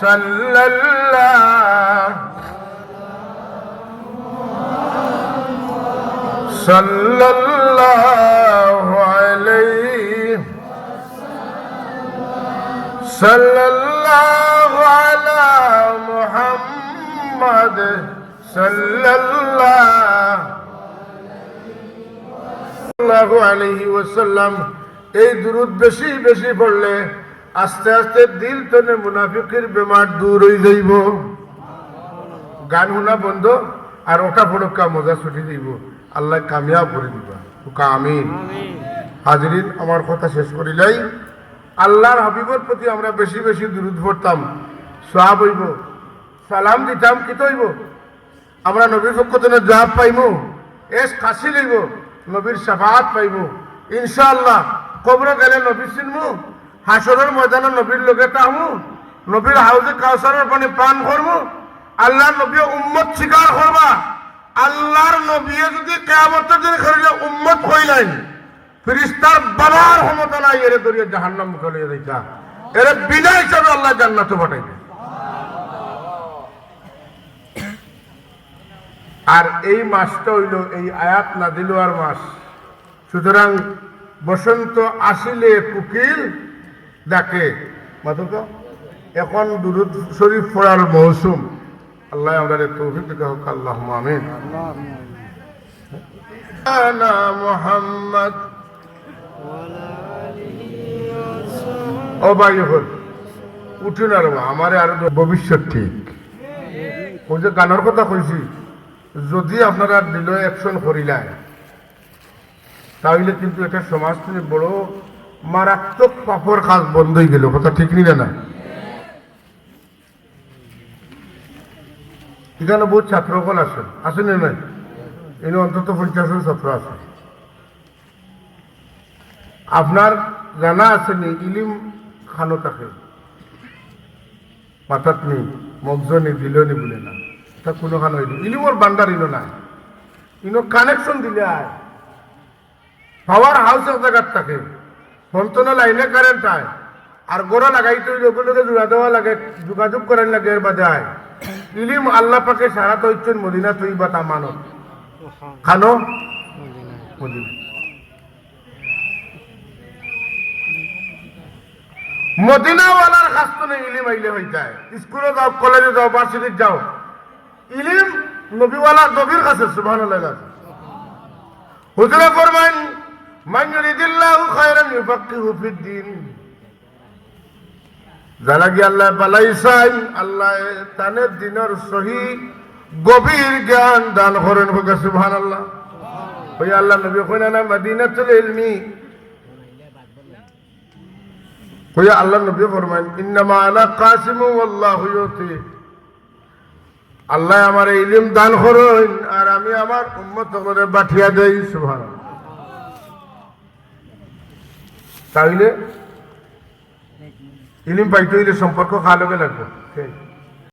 صلى الله صلى الله عليه صلى الله على محمد صلى الله সাল্লাল্লাহু আলাইহি ওয়াসাল্লাম এই দুরুদ বেশি বেশি পড়লে আস্তে আস্তে দিল তনে মুনাফিকের বেমার দূর হয়ে যাইব। গান শোনা বন্ধ, আর ওটা ফড়কা মজা ছুটি দিব। আল্লাহ কামিয়াব করে দিবা। আমিন। হাজরিন, আমার কথা শেষ করিলাই আল্লাহর হাবিবের প্রতি আমরা বেশি বেশি দুরুদ পড়তাম। সোয়াব হইব, সালাম দিতাম, কি তৈব আমরা নবীর পক্ষ থেকে জবাব পাইমু, এস কাশি লইব, নবীর সাফাত পাইব ইনশাআল্লাহ, কবর গেলে নবী চিনমু হাসরের ময়দানে নবীর লগে তাহমু নবীর হাউজে কাউসারের পানি পান করমু, আল্লাহর নবী উম্মত স্বীকার করবা। আল্লাহর নবী যদি কেয়ামতের দিন করিলে উম্মত হইলেন ফিরিস্তার বাবার ক্ষমতা নাই, এরে দরিয়ে জাহান্নাম মুখে লইয়া দিতা এরে বিনা হিসাবে আল্লাহ জান্নাতে পাঠাইবে। আর এই মাসটা হইল এই আয়াত না দিলুয়ার মাস। সুতরাং বসন্ত আসিলে কুকিল ডাকে। মাতুক এখন দুরুদ শরীফ পড়ার মৌসুম। আল্লাহ আমাদের তৌফিক হোক আল্লাহ আমিন। মোহাম্মদ ও ভাই হল উঠুন আর আমার আর ভবিষ্যৎ ঠিক। ওই যে গানের কথা কইছি, যদি আপনারা দিল অ্যাকশন করিলায় তাহলে কিন্তু এটা সমাজ থেকে বড় মারাত্মক পাপর কাজ বন্ধ হয়ে গেল, কথা ঠিক নিলে না এখানে বহুত ছাত্রকল আসেন আসেন না নাই? এনে অন্তত পঞ্চাশ জন ছাত্র আছে। আপনার জানা আছে নি, ইলিম খানো থাকে মাথাত নি মগজনি দিল নি বলে না। তা কোনো খান খানো ইলিমর বান্ডার ইনো নাই। ইনো কানেকশন দিলে আয় পাওয়ার হাউস জায়গার থাকে। ফোনতনে লাইনে কারেন্ট আয়। আর গোড়া লাগাইতে ওগুলোকে জোড়া দেওয়া লাগে, যোগাযোগ করার লাগে এর বাদে আয়। ইলিম আল্লাহ পাকে সারা তো মদিনা তুই বা তা মানো খানো? মদিনা। মদিনাওয়ালার কাছ থেকে ইলিম আইলে হয়ে যায়। স্কুলে যাও কলেজে যাও ভার্সিটিতে যাও। ইলিম নবীওয়ালা নবীর কাছে আল্লাহ হুজুরে ফরমান যারা কি আল্লাহ বালাই চাই, আল্লাহ তানে দিনের সহি গভীর জ্ঞান দান করেন হোক সুবহান আল্লাহ ওই আল্লাহ নবী কইনা, না মদিনাতুল আল্লাহ আল্লাহু আমার ইলিম দান করেন, আর আমি আমার উম্মত করে বাঠিয়া দেই সুবহান তাইলে ইলিম পাইতে হইলে সম্পর্ক খাওয়া লগে লাগবে।